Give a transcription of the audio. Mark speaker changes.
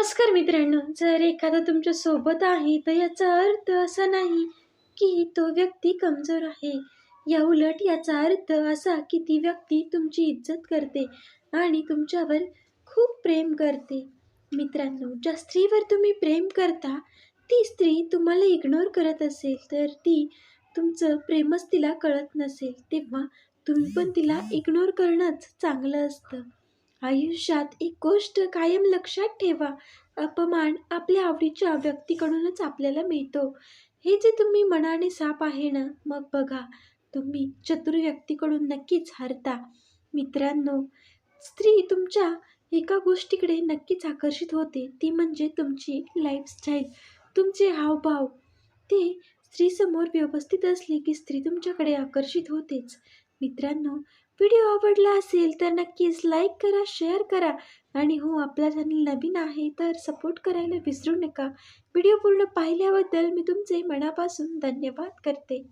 Speaker 1: नमस्कार मित्रांनो जर एखादा तुमच्यासोबत आहे तर याचा अर्थ असा नाही की तो व्यक्ती कमजोर आहे. या उलट याचा अर्थ असा की ती व्यक्ती तुमची इज्जत करते आणि तुमच्यावर खूप प्रेम करते. मित्रांनो ज्या स्त्रीवर तुम्ही प्रेम करता ती स्त्री तुम्हाला इग्नोर करत असेल तर ती तुमचं प्रेमच तिला कळत नसेल तेव्हा तुम्ही पण तिला इग्नोर करणंच चांगलं असतं. आयुष्यात एक गोष्ट कायम लक्षात ठेवा. अपमान आपल्या आवडीच्या व्यक्तीकडूनच आपल्याला मिळतो. हे जे तुम्ही मनाने साप आहे ना मग बघा. तुम्ही चतुर व्यक्तीकडून नक्कीच हरता. मित्रांनो स्त्री तुमच्या एका गोष्टीकडे नक्कीच आकर्षित होते. ती म्हणजे तुमची लाईफस्टाईल तुमचे हावभाव. ते स्त्रीसमोर व्यवस्थित असले की स्त्री तुमच्याकडे आकर्षित होतेच. मित्रांनो व्हिडिओ आवडला असेल तर नक्कीच लाईक करा शेअर करा आणि हो आपला चॅनल नवीन आहे तर सपोर्ट करायला विसरू नका. व्हिडिओ पूर्ण पाहिल्याबद्दल मी तुमचे मनापासून धन्यवाद करते.